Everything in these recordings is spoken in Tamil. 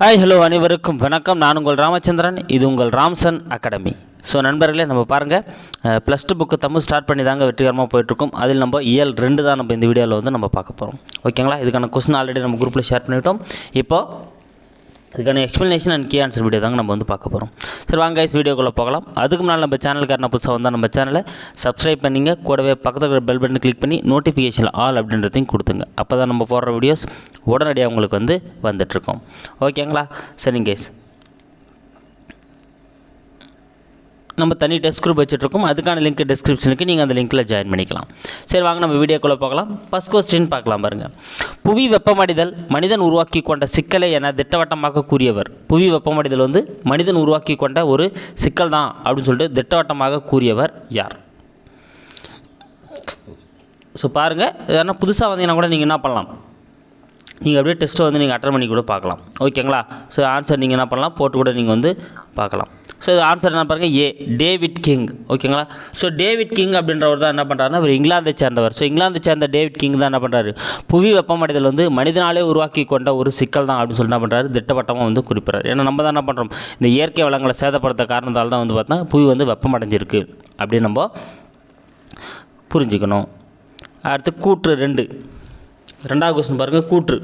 ஹாய் ஹலோ அனைவருக்கும் வணக்கம். நான் உங்கள் ராமச்சந்திரன். இது உங்கள் ராம்சன் அகாடமி. ஸோ நண்பர்களே நம்ம பாருங்கள் plus two book Tamil start பண்ணி தாங்க வெற்றிகரமாக போயிட்டுருக்கோம். அதில் நம்ம இயல் ரெண்டு தான் நம்ம இந்த வீடியோவில் வந்து நம்ம பார்க்க போகிறோம் ஓகேங்களா இதுக்கான கொஸ்டின் ஆல்ரெடி நம்ம குரூப்பில் ஷேர் பண்ணிவிட்டோம் இப்போது இதுக்கான explanation and key answer video தாங்க நம்ம வந்து பார்க்க போகிறோம் சரி வாங்க கைஸ் வீடியோக்குள்ளே போகலாம். அதுக்கு முன்னால் நம்ம சேனல்காரன புதுசாக வந்தால் நம்ம சேனலை சப்ஸ்கிரைப் பண்ணிங்க. கூடவே பக்கத்தில் இருக்கிற பெல் பட்டன் கிளிக் பண்ணி நோட்டிஃபிகேஷன் ஆல் அப்படின்றதையும் கொடுத்துங்க. அப்போ தான் நம்ம போடுற வீடியோஸ் உடனடியாக உங்களுக்கு வந்து வந்துட்ருக்கோம் ஓகேங்களா சரிங்க கைஸ் நம்ம தனி டெஸ்ட் குரூப் வச்சுட்ருக்கோம். அதுக்கான லிங்க் டிஸ்கிரிப்ஷனுக்கு நீங்கள் அந்த லிங்க்கில் ஜாயின் பண்ணிக்கலாம். சரி வாங்க நம்ம வீடியோக்குள்ளே பார்க்கலாம் ஃபஸ்ட் கொஸ்டின் பார்க்கலாம் பாருங்கள் புவி வெப்பமடைதல் மனிதன் உருவாக்கி கொண்ட சிக்கலை என திட்டவட்டமாக கூறியவர் புவி வெப்பமடைதல் வந்து மனிதன் உருவாக்கி கொண்ட ஒரு சிக்கல் தான் அப்படின்னு சொல்லிட்டு திட்டவட்டமாக கூறியவர் யார்? ஸோ பாருங்கள் ஏன்னா புதுசாக வந்தீங்கன்னா கூட நீங்கள் என்ன பண்ணலாம்? நீங்கள் அப்படியே டெஸ்ட்டை வந்து நீங்கள் அட்டன் பண்ணி கூட பார்க்கலாம். ஓகேங்களா ஸோ ஆன்சர் நீங்கள் என்ன பண்ணலாம்? போட்டு கூட நீங்கள் வந்து பார்க்கலாம். ஸோ இது ஆன்சர் என்ன பாருங்கள் ஏ டேவிட் கிங் ஓகேங்களா ஸோ டேவிட் கிங் அப்படின்றவர் தான் என்ன பண்ணுறாருன்னா அவர் இங்கிலாந்தை சேர்ந்தவர். ஸோ இங்கிலாந்தை சேர்ந்த டேவிட் கிங் தான் என்ன பண்ணுறாரு புவி வெப்பமடைதல் வந்து மனிதனாலே உருவாக்கி கொண்ட ஒரு சிக்கல் தான் அப்படின்னு சொல்லி என்ன பண்ணுறாரு திட்டவட்டமாக வந்து குறிப்பிட்றாரு. ஏன்னா நம்ம தான் என்ன பண்ணுறோம் இந்த இயற்கை வளங்களை சேதப்படுத்த காரணத்தால் தான் வந்து பார்த்தா புவி வந்து வெப்பமடைஞ்சிருக்கு அப்படின்னு நம்ம புரிஞ்சுக்கணும். அடுத்து கூற்று ரெண்டு. ரெண்டாவது கொஸ்டின் பாருங்கள் கூற்று.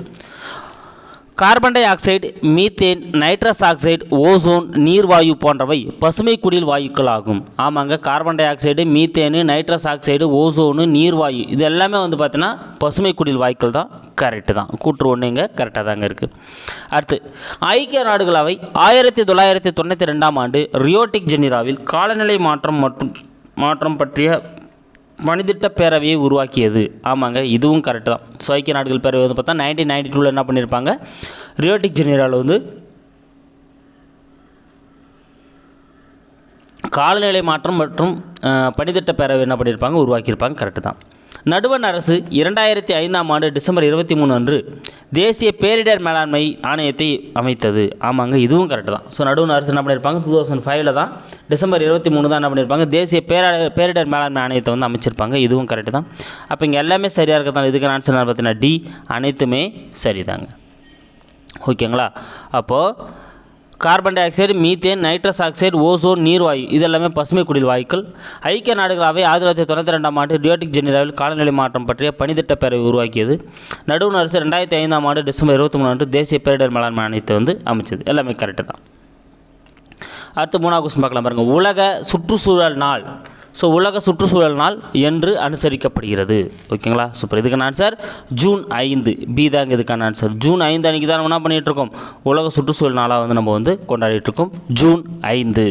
Carbon dioxide methane nitrous oxide ozone நீர்வாயு போன்றவை பசுமை குடில் வாயுக்கள் ஆகும். ஆமாங்க carbon dioxide methane nitrous oxide ozone நீர்வாயு இது எல்லாமே வந்து பார்த்தீங்கன்னா பசுமை குடில் வாயுக்கள் தான். கரெக்டு தான். கூற்று ஒன்றுங்க கரெக்டாக தாங்க இருக்குது அடுத்து ஐக்கிய நாடுகள் அவை ஆயிரத்தி தொள்ளாயிரத்தி தொண்ணூற்றி ரெண்டாம் ஆண்டு ரியோட்டிக் ஜெனிராவில் காலநிலை மாற்றம் மற்றும் மாற்றம் பற்றிய மனிதிட்ட பேரவையை உருவாக்கியது. ஆமாங்க இதுவும் கரெக்டு தான். ஸோ ஐக்கிய நாடுகள் பேரவை வந்து பார்த்தா நைன்டீன் நைன்டி டூவில் என்ன பண்ணியிருப்பாங்க ரியோட்டிக் ஜெனரால் வந்து காலநிலை மாற்றம் மற்றும் பணித்திட்ட பேரவை என்ன பண்ணியிருப்பாங்க உருவாக்கியிருப்பாங்க. கரெக்டு தான். நடுவண் அரசு இரண்டாயிரத்தி ஐந்தாம் ஆண்டு டிசம்பர் இருபத்தி மூணு அன்று தேசிய பேரிடர் மேலாண்மை ஆணையத்தை அமைத்தது. ஆமாங்க இதுவும் கரெக்டு தான். ஸோ நடுவண் அரசு என்ன பண்ணியிருப்பாங்க டூ தௌசண்ட் ஃபைவ்ல தான் டிசம்பர் இருபத்தி மூணு தான் என்ன பண்ணியிருப்பாங்க தேசிய பேரிடர் பேரிடர் மேலாண்மை ஆணையத்தை வந்து அமைச்சிருப்பாங்க. இதுவும் கரெக்டு தான். அப்போ இங்கே எல்லாமே சரியாக இருக்கிறதால இதுக்கு ஆன்சர் என்ன பார்த்தீங்கன்னா டி அனைத்துமே சரிதாங்க. ஓகேங்களா? அப்போது carbon dioxide methane nitrous oxide ozone நீர்வாயு இதெல்லாமே பசுமை குடில் வாயுக்கள். ஐக்கிய நாடுகளாவே ஆயிரத்தி தொள்ளாயிரத்தி தொண்ணூற்றி ரெண்டாம் ஆண்டு டியோட்டிக் ஜெனராவில் காலநிலை மாற்றம் பற்றிய பணித்திட்ட பேரவை உருவாக்கியது. நடுவண் அரசு ரெண்டாயிரத்தி ஐந்தாம் ஆண்டு டிசம்பர் இருபத்தி மூணு அன்று தேசிய பேரிடர் மேலாண்மை ஆணையத்தை வந்து அமைச்சது. எல்லாமே கரெக்டு தான். அடுத்து மூணாவது கொஸ்டின் பார்க்கலாம் பாருங்கள் உலக சுற்றுச்சூழல் நாள். ஸோ உலக சுற்றுச்சூழல் நாள் என்று அனுசரிக்கப்படுகிறது. ஓகேங்களா? சூப்பர் இதுக்கான ஆன்சர் ஜூன் ஐந்து. பி தாங்க இதுக்கான ஆன்சர் ஜூன் ஐந்து அன்றைக்கி தான் நம்ம என்ன பண்ணிகிட்ருக்கோம்? உலக சுற்றுச்சூழல் நாளாக வந்து நம்ம வந்து கொண்டாடிட்டுருக்கோம் ஜூன் ஐந்து.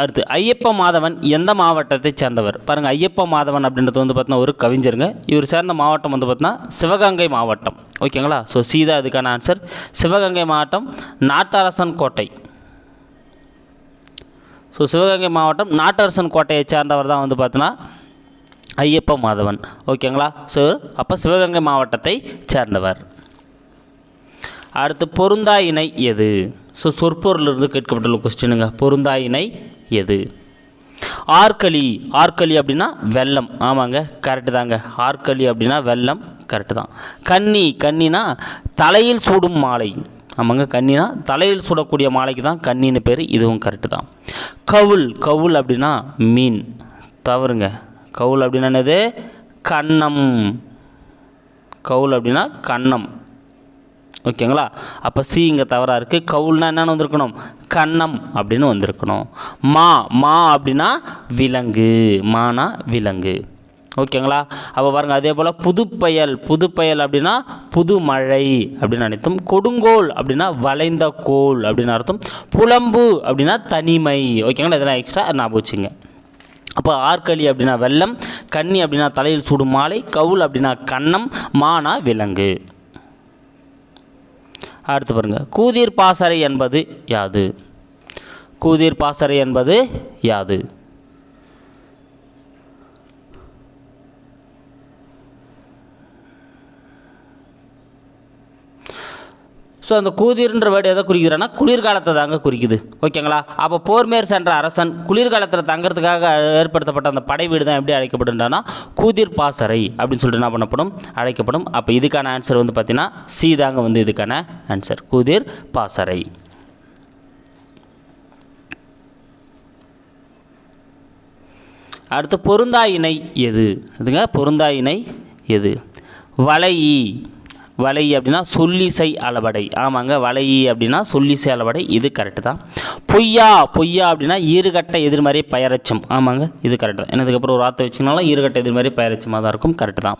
அடுத்து ஐயப்ப மாதவன் எந்த மாவட்டத்தை சேர்ந்தவர்? பாருங்கள் ஐயப்ப மாதவன் அப்படின்றது வந்து பார்த்தீங்கன்னா ஒரு கவிஞருங்க. இவர் சேர்ந்த மாவட்டம் வந்து பார்த்தீங்கன்னா சிவகங்கை மாவட்டம். ஓகேங்களா? ஸோ சீதா இதுக்கான ஆன்சர் சிவகங்கை மாவட்டம் நாட்டரசன் கோட்டை. ஸோ சிவகங்கை மாவட்டம் நாட்டரசன் கோட்டையை சேர்ந்தவர் தான் வந்து பார்த்தோன்னா ஐயப்ப மாதவன். ஓகேங்களா? ஸோ அப்போ சிவகங்கை மாவட்டத்தை சேர்ந்தவர். அடுத்து பொருந்தா இணை எது? ஸோ சொற்பொருளிலிருந்து கேட்கப்பட்டுள்ள கொஸ்டினுங்க பொருந்தா இணை எது? ஆற்களி. ஆற்களி அப்படின்னா வெள்ளம். ஆமாங்க கரெக்டு தாங்க. ஆற்களி அப்படின்னா வெள்ளம் கரெக்டு தான். கன்னி. கன்னினா தலையில் சூடும் மாலை. ஆமாங்க கன்னினா தலையில் சூடக்கூடிய மாலைக்கு தான் கன்னின்னு பேர். இதுவும் கரெக்டு தான். கவுல் கவுல் அப்படின்னா மீன். தவறுங்க. கவுல் அப்படின்னா என்னது? கண்ணம். கவுல் அப்படின்னா கண்ணம். ஓகேங்களா? அப்போ சி இங்கே தவறாக இருக்குது கவுல்னா என்னென்னு வந்திருக்கணும். கண்ணம் அப்படின்னு வந்திருக்கணும். மா மா அப்படின்னா விலங்கு. மானா விலங்கு. ஓகேங்களா? அப்போ பாருங்கள் அதே போல் புதுப்பயல் புதுப்பயல் அப்படின்னா புது மழை அப்படின்னு அர்த்தம் கொடுங்கோல் அப்படின்னா வளைந்த கோல் அப்படின்னு அர்த்தம் புலம்பு அப்படின்னா தனிமை. ஓகேங்களா? இதெல்லாம் எக்ஸ்ட்ரா ஞாபகம் வச்சுங்க. அப்போ ஆற்களி அப்படின்னா வெள்ளம் கன்னி அப்படின்னா தலையில் சூடும் மாலை கவுல் அப்படின்னா கன்னம் மானா விலங்கு. அடுத்து பாருங்க கூதிர் பாசறை என்பது யாது? கூதிர் பாசறை என்பது யாது? ஸோ அந்த கூதிர்ன்ற வேர்டு எதை குறிக்கிறேன்னா குளிர்காலத்தை தாங்க குறிக்குது. ஓகேங்களா அப்போ போர்மேர் சென்ற அரசன் குளிர்காலத்தில் தங்கிறதுக்காக ஏற்படுத்தப்பட்ட அந்த படை வீடு தான் எப்படி அழைக்கப்படுன்றனா கூதிர் பாசறை அப்படின்னு சொல்லிட்டு என்ன பண்ணப்படும்? அழைக்கப்படும். அப்போ இதுக்கான ஆன்சர் வந்து பார்த்தீங்கன்னா சி தாங்க வந்து இதுக்கான ஆன்சர் கூதிர் பாசறை. அடுத்து பொருந்தா இணை எது? இதுங்க பொருந்தா இணை எது? வலை வலை அப்படின்னா சொல்லிசை அளவடை. ஆமாங்க வலை அப்படின்னா சொல்லிசை அளவடை. இது கரெக்டு தான். பொய்யா பொய்யா அப்படின்னா ஈறுகட்ட எதிர்மறை பயரச்சம். ஆமாங்க இது கரெக்டு தான். எனதுக்கப்புறம் ஒரு வார்த்தை வச்சுனாலும் ஈறுகட்ட எதிர்மறை பயரச்சமாக தான் இருக்கும். கரெக்டு தான்.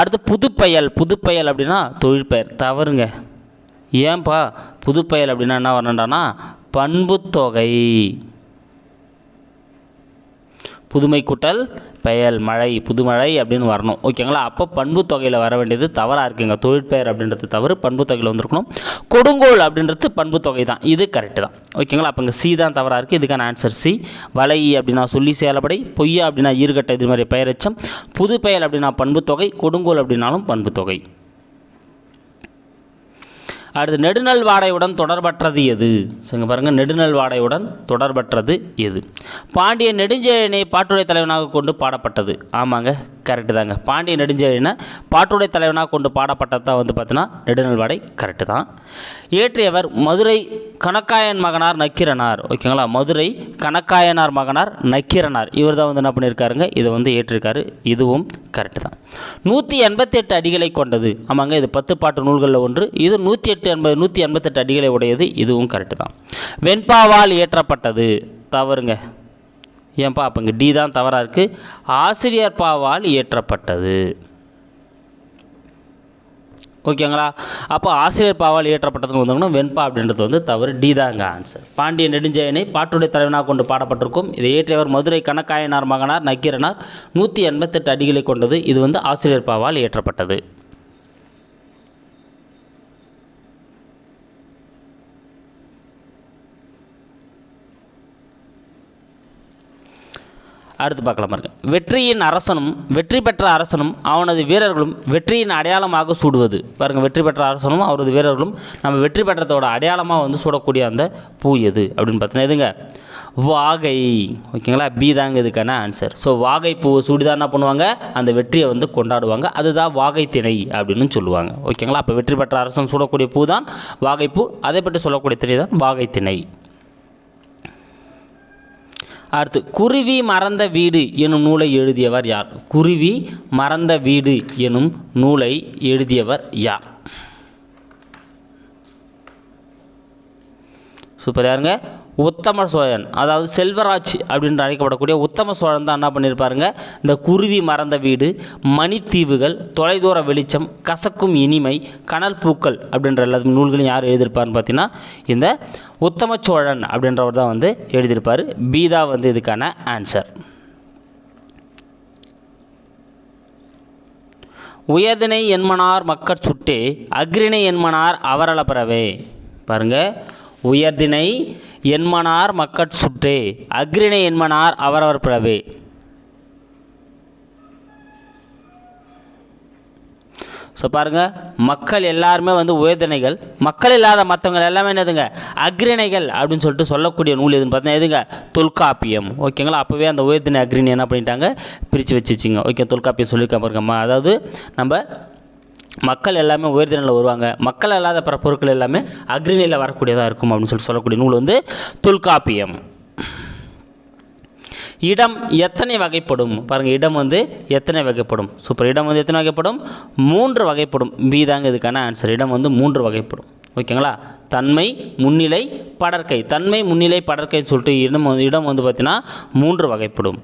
அடுத்து புதுப்பெயல். புதுப்பெயல் அப்படின்னா தொழிற்பெயர். தவறுங்க. ஏன்பா? புதுப்பெயல் அப்படின்னா என்ன வரணுண்டானா பண்புத்தொகை புதுமை கூட்டல் பெயல் மழை புதுமழை அப்படின்னு வரணும். ஓகேங்களா அப்போ பண்பு தொகையில் வர வேண்டியது தவறாக இருக்குங்க. தொழிற்பெயர் அப்படின்றது தவறு பண்பு தொகையில் வந்திருக்கணும். கொடுங்கோல் அப்படின்றது பண்பு தொகை தான். இது கரெக்டு தான். ஓகேங்களா அப்போ இங்கே சி தான் தவறாக இருக்குது இதுக்கான ஆன்சர் சி வலை e அப்படின்னா சொல்லி சேலப்படை பொய்யா அப்படின்னா ஈர்கட்ட இது மாதிரி பெயரச்சம் புது பெயல் அப்படின்னா பண்பு தொகை கொடுங்கோல் அப்படின்னாலும் பண்பு தொகை அடுத்து நெடுநல் வாடையுடன் தொடர்பற்றது எது? ஸோ பாருங்கள் நெடுநல் வாடையுடன் தொடர்பற்றது எது? பாண்டிய நெடுஞ்செழியனை பாட்டுடை தலைவனாக கொண்டு பாடப்பட்டது. ஆமாங்க கரெக்டு தாங்க. பாண்டிய நெடுஞ்செழியனை பாட்டுடை தலைவனாக கொண்டு பாடப்பட்டது தான் வந்து பார்த்தீங்கன்னா நெடுநல்வாடை கரெக்டு தான். இயற்றியவர் மதுரை கணக்காயன் மகனார் நக்கீரனார். ஓகேங்களா? மதுரை கணக்காயனார் மகனார் நக்கீரனார். இவர் தான் வந்து என்ன பண்ணியிருக்காருங்க? இதை வந்து ஏற்றிருக்காரு இதுவும் கரெக்டு தான். நூற்றி எண்பத்தெட்டு அடிகளை கொண்டது. ஆமாங்க இது பத்து பாட்டு நூல்களில் ஒன்று. இது நூற்றி எட்டு எண்பது நூற்றி எண்பத்தெட்டு அடிகளை உடையது. இதுவும் கரெக்டு தான். வெண்பாவால் இயற்றப்பட்டது. தவறுங்க. ஏன்பா அப்போ இங்கே டி தான் தவறாக இருக்குது ஆசிரியர் பாவால் இயற்றப்பட்டது. ஓகேங்களா? அப்போ ஆசிரியர் பாவால் இயற்றப்பட்டதுன்னு வந்தோம்னா வெண்பா அப்படின்றது வந்து தவறு டி தாங்க ஆன்சர் பாண்டிய நெடுஞ்செயனை பாட்டுடைய தலைவனாக கொண்டு பாடப்பட்டிருக்கும். இதை இயற்றியவர் மதுரை கணக்காயனார் மகனார் நக்கீரனார் நூற்றி எண்பத்தெட்டு அடிகளை கொண்டது. இது வந்து ஆசிரியர் பாவால் இயற்றப்பட்டது. அடுத்து பார்க்கலாம் பாருங்க வெற்றியின் அரசனும் வெற்றி பெற்ற அரசனும் அவனது வீரர்களும் வெற்றியின் அடையாளமாக சூடுவது. பாருங்க வெற்றி பெற்ற அரசனும் அவரது வீரர்களும் நம்ம வெற்றி பெற்றதோட அடையாளமாக வந்து சூடக்கூடிய அந்த பூ எது அப்படின்னு பார்த்தீங்கன்னா எதுங்க? வாகை. ஓகேங்களா? பி தாங்க இதுக்கான ஆன்சர் ஸோ வாகை பூவை சூடிதான் என்ன பண்ணுவாங்க? அந்த வெற்றியை வந்து கொண்டாடுவாங்க. அதுதான் வாகை திணை அப்படின்னு சொல்லுவாங்க. ஓகேங்களா? அப்போ வெற்றி பெற்ற அரசன் சூடக்கூடிய பூ தான் வாகைப்பூ அதை பற்றி சொல்லக்கூடிய திணை தான் வாகை திணை. அடுத்து குருவி மறந்த வீடு எனும் நூலை எழுதியவர் யார்? குருவி மறந்த வீடு எனும் நூலை எழுதியவர் யார்? சூப்பர் யாருங்க? உத்தம சோழன் அதாவது செல்வராஜ் அப்படின்னு அழைக்கப்படக்கூடிய உத்தம சோழன் தான் என்ன பண்ணியிருப்பாருங்க இந்த குருவி மறந்த வீடு மணித்தீவுகள் தொலைதூர வெளிச்சம் கசக்கும் இனிமை கனல் பூக்கள் அப்படின்ற எல்லா நூல்களையும் யார் எழுதியிருப்பாருன்னு பார்த்தீங்கன்னா இந்த உத்தம சோழன் அப்படின்றவர் தான் வந்து எழுதியிருப்பார். பீதா வந்து இதுக்கான ஆன்சர் உயர்தினை என்மனார் மக்கட் சுட்டே அக்ரிணை என்மனார் அவரளப்பறவே பாருங்க. உயர்தினை என்மனார் மக்கட் சுற்றே அக்ரிணை என்மனார் அவரவர் பிறவே. ஸோ பாருங்கள் மக்கள் எல்லாருமே வந்து உயர்தினைகள் மக்கள் இல்லாத மற்றவங்க எல்லாமே என்னதுங்க? அக்ரிணைகள் அப்படின்னு சொல்லிட்டு சொல்லக்கூடிய நூல் எதுன்னு பார்த்தீங்கன்னா எதுங்க? தொல்காப்பியம். ஓகேங்களா அப்போவே அந்த உயர்தினை அக்ரிணி என்ன பண்ணிட்டாங்க? பிரித்து வச்சுச்சிங்க. ஓகே தொல்காப்பியம் சொல்லியிருக்க பாருங்கம்மா அதாவது நம்ம மக்கள் எல்லாமே உயர்தினையில் வருவாங்க. மக்கள் இல்லாத பிற பொருட்கள் எல்லாமே அக்ரிநிலையில் வரக்கூடியதாக இருக்கும் அப்படின்னு சொல்லிட்டு சொல்லக்கூடிய நூல் வந்து தொல்காப்பியம். இடம் எத்தனை வகைப்படும்? பாருங்கள் இடம் வந்து எத்தனை வகைப்படும்? சூப்பர். இடம் வந்து எத்தனை வகைப்படும்? மூன்று வகைப்படும். பி தாங்க இதுக்கான ஆன்சர் இடம் வந்து மூன்று வகைப்படும். ஓகேங்களா? தன்மை முன்னிலை படற்கை. தன்மை முன்னிலை படற்கைன்னு சொல்லிட்டு இடம் வந்து இடம் வந்து பார்த்தீங்கன்னா மூன்று வகைப்படும்.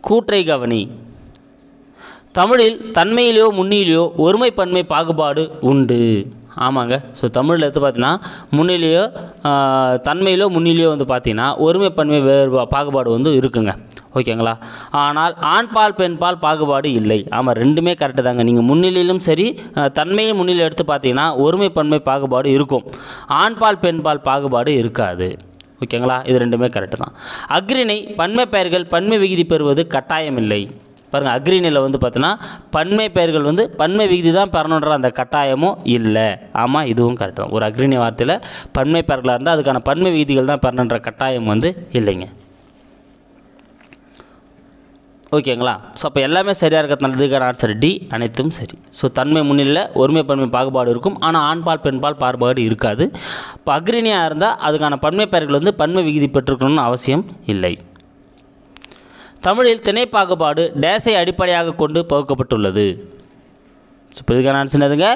கூற்றை கவனி. தமிழில் தன்மையிலையோ முன்னிலையோ ஒருமை பன்மை பாகுபாடு உண்டு. ஆமாங்க. ஸோ தமிழில் எடுத்து பார்த்தீங்கன்னா முன்னிலையோ தன்மையிலோ முன்னிலையோ வந்து பார்த்தீங்கன்னா ஒருமை பன்மை வேறு பாகுபாடு வந்து இருக்குங்க. ஓகேங்களா? ஆனால் ஆண்பால் பெண்பால் பாகுபாடு இல்லை. ஆமாம் ரெண்டுமே கரெக்டு தாங்க. நீங்கள் முன்னிலையிலும் சரி தன்மையை முன்னிலை எடுத்து பார்த்தீங்கன்னா ஒருமை பன்மை பாகுபாடு இருக்கும். ஆண்பால் பெண்பால் பாகுபாடு இருக்காது. ஓகேங்களா? இது ரெண்டுமே கரெக்டு தான். அக்ரிணை பன்மை பெயர்கள் பன்மை விகுதி பெறுவது கட்டாயமில்லை. பாருங்கள் அக்ரிணியில் வந்து பார்த்தோன்னா பன்மை பெயர்கள் வந்து பன்மை விகுதி தான் பெறணுன்ற அந்த கட்டாயமும் இல்லை. ஆமாம் இதுவும் கரெக்ட் தான். ஒரு அக்ரிணி வார்த்தையில் பன்மை பெயர்களாக இருந்தால் அதுக்கான பன்மை விகுதிகள் தான் பெறணுன்ற கட்டாயம் வந்து இல்லைங்க. ஓகேங்களா? ஸோ அப்போ எல்லாமே சரியாக இருக்கிறதுனால இதுக்கான ஆன்சர் டி அனைத்தும் சரி. ஸோ தன்மை முன்னிலை ஒருமை பன்மை பாகுபாடு இருக்கும். ஆனால் ஆண்பால் பெண்பால் பாகுபாடு இருக்காது. இப்போ அக்ரிணியாக இருந்தால் அதுக்கான பன்மை பெயர்கள் வந்து பன்மை விகுதி பெற்றுக்கணும்னு அவசியம் இல்லை. தமிழில் திணை பாகுபாடு டேஸை அடிப்படையாக கொண்டு பகுக்கப்பட்டுள்ளது. ஸோ இப்போ இதுக்கான ஆன்சர் எதுங்க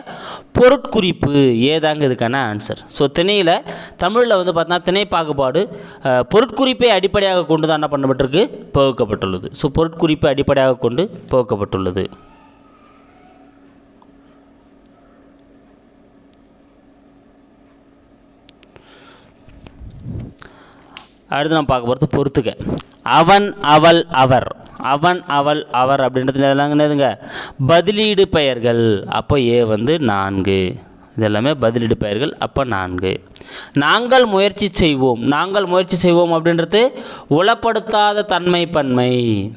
பொருட்குறிப்பு. ஏதாங்க இதுக்கான ஆன்சர் ஸோ திணையில் தமிழில் வந்து பார்த்தீங்கன்னா திணை பாகுபாடு பொருட்குறிப்பை அடிப்படையாக கொண்டு தான் என்ன பண்ணப்பட்டிருக்கு? பகுக்கப்பட்டுள்ளது. ஸோ பொருட்குறிப்பை அடிப்படையாக கொண்டு பகுக்கப்பட்டுள்ளது. அடுத்து நம்ம பார்க்க போகிறது பொறுத்துக்க அவன் அவள் அவர். அவன் அவள் அவர் அப்படின்றது என்னதுங்க பதிலீடு பெயர்கள். அப்போ ஏ வந்து நான்கு. இதெல்லாமே பதிலீடு பெயர்கள் அப்போ நான்கு. நாங்கள் முயற்சி செய்வோம். நாங்கள் முயற்சி செய்வோம் அப்படின்றது உளப்படுத்தாத தன்மை பன்மை.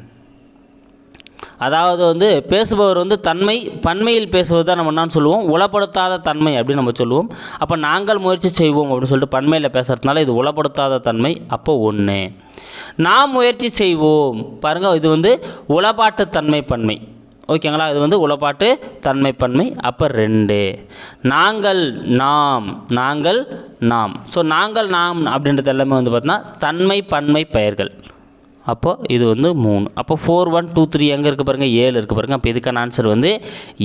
அதாவது வந்து பேசுபவர் வந்து தன்மை பன்மையில் பேசுவது தான் நம்ம என்னன்னு சொல்லுவோம். உளப்படுத்தாத தன்மை அப்படின்னு நம்ம சொல்லுவோம். அப்போ நாங்கள் முயற்சி செய்வோம் அப்படின்னு சொல்லிட்டு பன்மையில் பேசுகிறதுனால இது உளப்படுத்தாத தன்மை அப்போ ஒன்று நாம் முயற்சி செய்வோம். பாருங்கள் இது வந்து உளப்பாட்டு தன்மை பன்மை. ஓகேங்களா இது வந்து உளப்பாட்டு தன்மை பன்மை அப்போ ரெண்டு. நாங்கள் நாம் நாங்கள் நாம். ஸோ நாங்கள் நாம் அப்படின்றது எல்லாமே வந்து பார்த்தோன்னா தன்மை பன்மை பெயர்கள். அப்போ இது வந்து மூணு. அப்போ ஃபோர் ஒன் டூ த்ரீ எங்கே இருக்குது பாருங்கள் ஏழு இருக்குது பாருங்கள் அப்போ இதுக்கான ஆன்சர் வந்து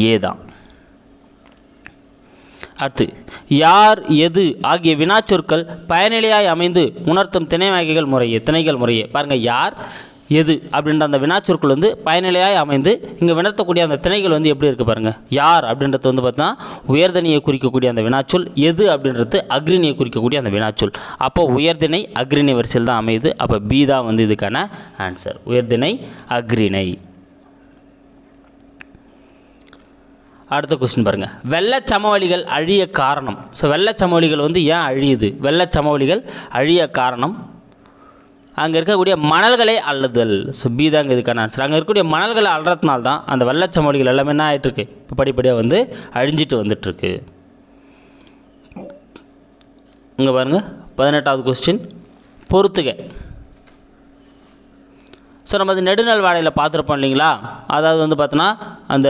ஏ தான். அடுத்து யார் எது ஆகிய வினாச்சொற்கள் பயனிலையாய் அமைந்து உணர்த்தும் திணை வகைகள் முறையே திணைகள் முறையே. பாருங்கள் யார் எது அப்படின்ற அந்த வினாச்சொற்கள் வந்து பயனிலையாய் அமைந்து இங்கே வினர்த்தக்கூடிய அந்த திணைகள் வந்து எப்படி இருக்குது பாருங்கள் யார் அப்படின்றது வந்து பார்த்தா உயர்தனியை குறிக்கக்கூடிய அந்த வினாச்சொல் எது அப்படின்றது அக்ரிணியை குறிக்கக்கூடிய அந்த வினாச்சொல். அப்போ உயர்திணை அக்ரிணை வரிசையில் தான் அமையுது. அப்போ பி தான் வந்து இதுக்கான ஆன்சர் உயர்திணை அக்ரிணை. அடுத்த கொஸ்டின் பாருங்கள் வெள்ளச் சமவெளிகள் அழிய காரணம். ஸோ வெள்ளச் சமவெளிகள் வந்து ஏன் அழியுது? வெள்ளச் சமவெளிகள் அழிய காரணம் அங்கே இருக்கக்கூடிய மணல்களை அள்ளுதல். ஸோ பி தாங்க இதுக்கான ஆன்சர் அங்கே இருக்கக்கூடிய மணல்களை அள்ளுறதுனால தான் அந்த வெள்ளச்சமொழிகள் எல்லாமே என்ன ஆகிட்டுருக்கு இப்போ படிப்படியாக வந்து அழிஞ்சிட்டு வந்துட்டுருக்கு. இங்கே பாருங்கள் பதினெட்டாவது கொஸ்டின் பொறுத்துக. ஸோ நம்ம அது நெடுநாள் வாடையில் பார்த்துருப்போம் இல்லைங்களா? அதாவது வந்து பார்த்தோன்னா அந்த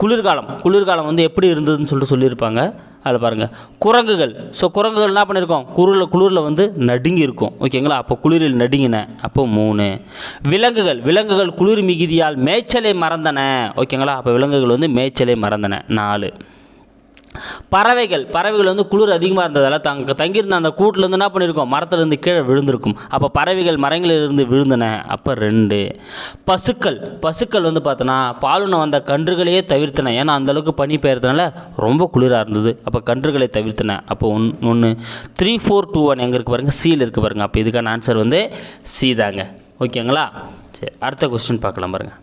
குளிர்காலம் குளிர்காலம் வந்து எப்படி இருந்ததுன்னு சொல்லிட்டு சொல்லியிருப்பாங்க. அதில் பாருங்கள் குரங்குகள். ஸோ குரங்குகள் என்ன பண்ணியிருக்கோம் குளிரில் குளிரில் வந்து நடுங்கி இருக்கும் ஓகேங்களா? அப்போ குளிரில் நடுங்கின. அப்போ மூணு. விலங்குகள். விலங்குகள் குளிர் மிகுதியால் மேய்ச்சலை மறந்தன. ஓகேங்களா? அப்போ விலங்குகள் வந்து மேய்ச்சலை மறந்தன. நாலு. பறவைகள் பறவைகள் வந்து குளிர் அதிகமாக இருந்ததால் தங்க தங்கியிருந்த அந்த கூட்டிலேருந்து என்ன பண்ணியிருக்கோம்? மரத்துலேருந்து கீழே விழுந்திருக்கும். அப்போ பறவைகள் மரங்களிலிருந்து விழுந்தன. அப்போ ரெண்டு பசுக்கள். பசுக்கள் வந்து பார்த்தோன்னா பாலுன வந்த கன்றுகளையே தவிர்த்தன. ஏன்னா அந்தளவுக்கு பனி பெயர்த்தனால ரொம்ப குளிராக இருந்தது. அப்போ கன்றுகளை தவிர்த்தன. அப்போ ஒன் ஒன்று த்ரீ ஃபோர் டூ ஒன் எங்கே இருக்கு பாருங்க? சீல் இருக்குது பாருங்க. அப்போ இதுக்கான ஆன்சர் வந்து சி தாங்க. ஓகேங்களா சரி அடுத்த கொஸ்டின் பார்க்கலாம் பாருங்கள்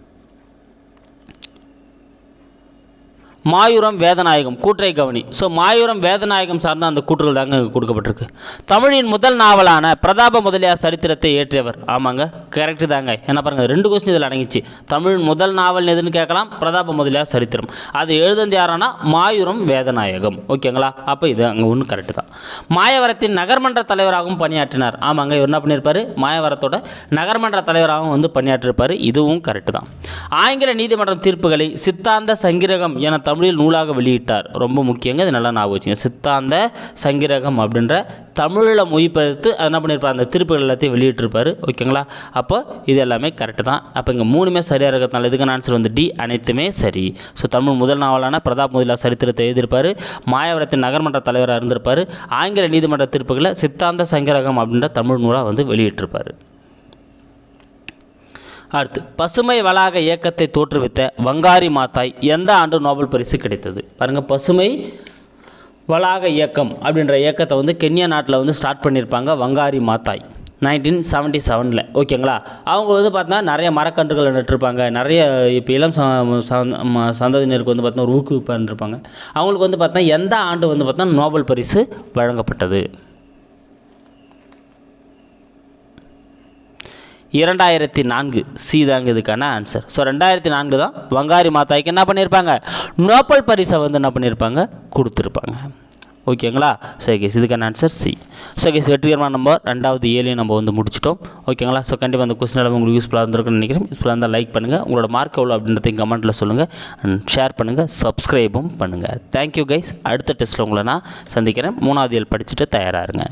மாயூரம் வேதநாயகம் கூற்றை கவனி. ஸோ மாயூரம் வேதநாயகம் சார்ந்த அந்த கூற்றுகள் தாங்க இங்கே கொடுக்கப்பட்டிருக்கு. தமிழின் முதல் நாவலான பிரதாப முதலியார் சரித்திரத்தை ஏற்றியவர் ஆமாங்க கரெக்டு தாங்க. என்ன பாருங்கள் ரெண்டு கொஸ்டின் இதில் அடங்கிச்சு. தமிழின் முதல் நாவல் எதுன்னு கேட்கலாம்? பிரதாப முதலியார் சரித்திரம். அது எழுதந்து யாரானா மாயூரம் வேதநாயகம். ஓகேங்களா? அப்போ இது அங்கே ஒன்று கரெக்டு தான். மாயவரத்தின் நகர்மன்ற தலைவராகவும் பணியாற்றினார். ஆமாங்க இவர் என்ன பண்ணியிருப்பார்? மாயவரத்தோட நகர்மன்ற தலைவராகவும் வந்து பணியாற்றிருப்பார். இதுவும் கரெக்டு தான். ஆங்கில நீதிமன்றம் தீர்ப்புகளை சித்தாந்த சங்கிரகம் என தமிழில் நூலாக வெளியிட்டார். ரொம்ப முக்கியங்க இது நல்லா ஞாபகம் வச்சுங்க. சித்தாந்த சங்கிரகம் அப்படின்ற தமிழில் மொழிபெயர்த்து அது என்ன பண்ணியிருப்பார் அந்த திருப்புகள் எல்லாத்தையும் வெளியிட்டிருப்பார். ஓகேங்களா? அப்போ இது எல்லாமே கரெக்டு தான். அப்போ இங்கே மூணுமே சரியாக இருக்கிறதுனால இதுக்கான ஆன்சர் வந்து டி அனைத்துமே சரி. ஸோ தமிழ் முதல் நாவலான பிரதாப் முதலா சரித்திரத்தை எழுதியிருப்பார். மாயாவரத்தின் நகர்மன்ற தலைவராக இருந்திருப்பார். ஆங்கில நீதிமன்ற தீர்ப்புகளை சித்தாந்த சங்கிரகம் அப்படின்ற தமிழ் நூலாக வந்து வெளியிட்டிருப்பார். அடுத்து பசுமை வளாக இயக்கத்தை தோற்றுவித்த வங்காரி மாத்தாய் எந்த ஆண்டு நோபல் பரிசு கிடைத்தது? பாருங்கள் பசுமை வளாக இயக்கம் அப்படின்ற இயக்கத்தை வந்து கென்யா நாட்டில் வந்து ஸ்டார்ட் பண்ணியிருப்பாங்க வங்காரி மாத்தாய் நைன்டீன் செவன்ட்டி செவனில் ஓகேங்களா அவங்க வந்து பார்த்தா நிறைய மரக்கன்றுகளை நட்டுருப்பாங்க. நிறைய இப்போ இளம் ச- சந்த- சந்ததியினருக்கு வந்து பார்த்தா ஒரு ஊக்குவிப்பாக இருப்பாங்க அவங்களுக்கு வந்து பார்த்தா எந்த ஆண்டு வந்து பார்த்தா நோபல் பரிசு வழங்கப்பட்டது? இரண்டாயிரத்தி நான்கு. சி தாங்க இதுக்கான ஆன்சர் ஸோ ரெண்டாயிரத்தி நான்கு தான் வங்காரி மாதாய்க்கு என்ன பண்ணியிருப்பாங்க நோபல் பரிசை வந்து என்ன பண்ணியிருப்பாங்க கொடுத்துருப்பாங்க. ஓகேங்களா? ஸோ கேஸ் இதுக்கான ஆன்சர் சி ஸோ கேஸ் வெற்றிகரமான நம்பர் ரெண்டாவது ஏழையும் நம்ம வந்து முடிச்சிட்டோம். ஓகேங்களா? ஸோ கண்டிப்பாக அந்த கொஸ்டின் எல்லாம் உங்களுக்கு யூஸ்ஃபுல்லாக இருந்திருக்குன்னு நினைக்கிறேன். யூஸ்ஃபுல்லாக இருந்தால் லைக் பண்ணுங்கள் உங்களோட மார்க் எவ்வளோ அப்படின்றதையும் கமெண்ட்டில் சொல்லுங்கள் அண்ட் ஷேர் பண்ணுங்கள் சப்ஸ்கிரைபும் பண்ணுங்கள் தேங்க்யூ கைஸ் அடுத்த டெஸ்ட்டில் உங்களை நான் சந்திக்கிறேன். மூணாவது ஏழு படிச்சுட்டு தயாராக இருங்க.